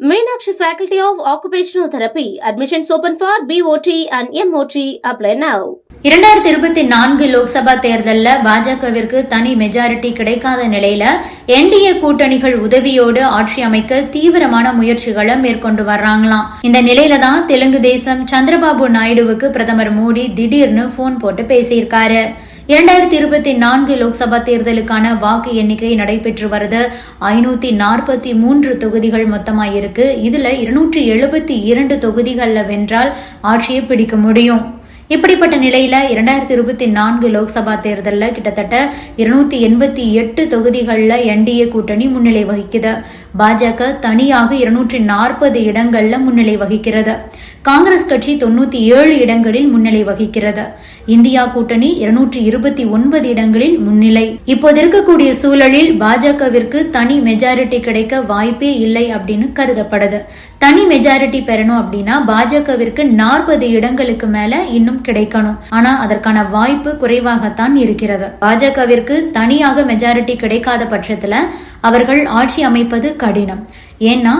Meenakshi Faculty of Occupational Therapy. Admissions open for BOT and MOT. Apply now. இரண்டாயிரத்தி இருபத்தி நான்கு லோக்சபா தேர்தலில் பாஜகவிற்கு தனி மெஜாரிட்டி கிடைக்காத நிலையில என்டிஏ கூட்டணிகள் உதவியோடு ஆட்சி அமைக்க தீவிரமான முயற்சிகளை மேற்கொண்டு வர்றாங்களாம் இந்த நிலையில தான் தெலுங்கு தேசம் சந்திரபாபு நாயுடுவுக்கு பிரதமர் மோடி திடீர்னு போன் போட்டு பேசியிருக்காரு இரண்டாயிரத்தி இருபத்தி நான்கு லோக்சபா தேர்தலுக்கான வாக்கு எண்ணிக்கை நடைபெற்று வருது. ஐநூத்தி நாற்பத்தி மூன்று தொகுதிகள் மொத்தமாயிருக்கு. இதுல இருநூற்றி எழுபத்தி இரண்டு தொகுதிகள்ல வென்றால் ஆட்சியை பிடிக்க முடியும். இப்படிப்பட்ட நிலையில இரண்டாயிரத்தி இருபத்தி நான்கு லோக்சபா தேர்தலில் கிட்டத்தட்ட இருநூத்தி எண்பத்தி எட்டு தொகுதிகளில் என்டிஏ கூட்டணி முன்னிலை வகிக்குது. பாஜக தனியாக இருநூற்றி நாற்பது இடங்கள்ல முன்னிலை வகிக்கிறது. காங்கிரஸ் கட்சி தொன்னூத்தி ஏழு இடங்களில் முன்னிலை வகிக்கிறது. இந்தியா கூட்டணி இருநூற்றி இருபத்தி ஒன்பது இடங்களில் முன்னிலை. இப்போது இருக்கக்கூடிய சூழலில் பாஜகவிற்கு தனி மெஜாரிட்டி கிடைக்க வாய்ப்பே இல்லை அப்படின்னு கருதப்படுது. தனி மெஜாரிட்டி பெறணும் அப்படின்னா பாஜகவிற்கு நாற்பது இடங்களுக்கு மேல இன்னும் கிடைக்கணும். ஆனா அதற்கான வாய்ப்பு குறைவாகத்தான் இருக்கிறது. பாஜகவிற்கு தனியாக மெஜாரிட்டி கிடைக்காத பட்சத்துல அவர்கள் ஆட்சி அமைப்பது கடினம். ஏன்னா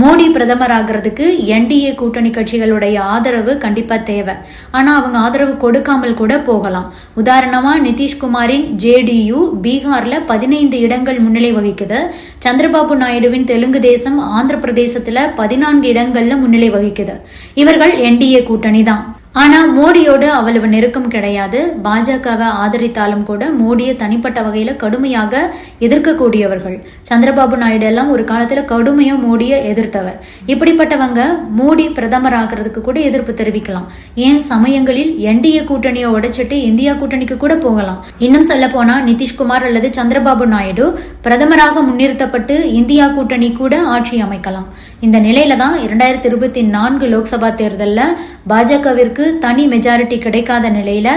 மோடி பிரதமர் ஆகிறதுக்கு என்டிஏ கூட்டணி கட்சிகளுடைய ஆதரவு கண்டிப்பா தேவை. ஆனா அவங்க ஆதரவு கொடுக்காமல் கூட போகலாம். உதாரணமா நிதிஷ்குமாரின் ஜேடியு பீகார்ல பதினைந்து இடங்கள் முன்னிலை வகிக்குது. சந்திரபாபு நாயுடுவின் தெலுங்கு தேசம் ஆந்திர பிரதேசத்துல பதினான்கு இடங்கள்ல முன்னிலை வகிக்குது. இவர்கள் என்டிஏ கூட்டணி தான் ஆனா மோடியோடு அவ்வளவு நெருக்கம் கிடையாது. பாஜகவை ஆதரித்தாலும் கூட மோடியை தனிப்பட்ட வகையில கடுமையாக எதிர்க்கக்கூடியவர்கள். சந்திரபாபு நாயுடு எல்லாம் ஒரு காலத்துல கடுமையா மோடியை எதிர்த்தவர். இப்படிப்பட்டவங்க மோடி பிரதமர் ஆகிறதுக்கு கூட எதிர்ப்பு தெரிவிக்கலாம். ஏன்? சமயங்களில் என்டிஏ கூட்டணியை உடைச்சிட்டு இந்தியா கூட்டணிக்கு கூட போகலாம். இன்னும் சொல்ல போனா நிதிஷ்குமார் அல்லது சந்திரபாபு நாயுடு பிரதமராக முன்னிறுத்தப்பட்டு இந்தியா கூட்டணி கூட ஆட்சி அமைக்கலாம். இந்த நிலையில தான் இரண்டாயிரத்தி இருபத்தி நான்கு லோக்சபா தேர்தலில் பாஜகவிற்கு தனி மெஜாரிட்டி கிடைக்காத நிலையில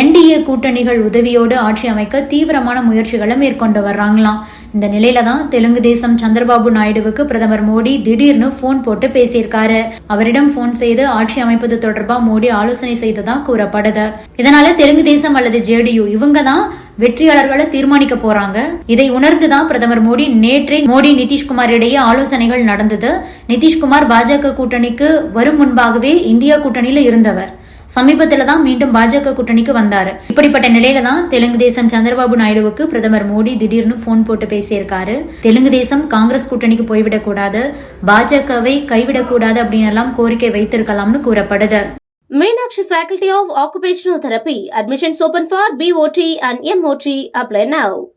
என்டிஏ கூட்டணிகள் உதவியோடு ஆட்சி அமைக்க தீவிரமான முயற்சிகளை மேற்கொண்டு வர்றாங்களாம். இந்த நிலையில தான் தெலுங்கு தேசம் சந்திரபாபு நாயுடுவுக்கு பிரதமர் மோடி திடீர்னு போன் போட்டு பேசியிருக்காரு. அவரிடம் போன் செய்து ஆட்சி அமைப்பது தொடர்பா மோடி ஆலோசனை செய்ததா கூறப்படுது. இதனால தெலுங்கு தேசம் அல்லது ஜேடியு இவங்க தான் வெற்றியாளர்களை தீர்மானிக்க போறாங்க. இதை உணர்ந்துதான் பிரதமர் மோடி நேற்றே மோடி நிதிஷ்குமார் இடையே ஆலோசனைகள் நடந்தது. நிதிஷ்குமார் பாஜக கூட்டணிக்கு வரும் முன்பாகவே இந்தியா கூட்டணியில இருந்தவர். சமீபத்துல தான் மீண்டும் பாஜக கூட்டணிக்கு வந்தாரு. இப்படிப்பட்ட நிலையில தான் தெலுங்கு தேசம் சந்திரபாபு நாயுடுவுக்கு பிரதமர் மோடி திடீர்னு போன் போட்டு பேசியிருக்காரு. தெலுங்கு தேசம் காங்கிரஸ் கூட்டணிக்கு போய்விடக் கூடாது. பாஜகவை கைவிடக் கூடாது அப்படின்னு எல்லாம் கோரிக்கை வைத்திருக்கலாம்னு கூறப்படுது. Meenakshi Faculty of Occupational Therapy. Admissions open for BOT and MOT. Apply now.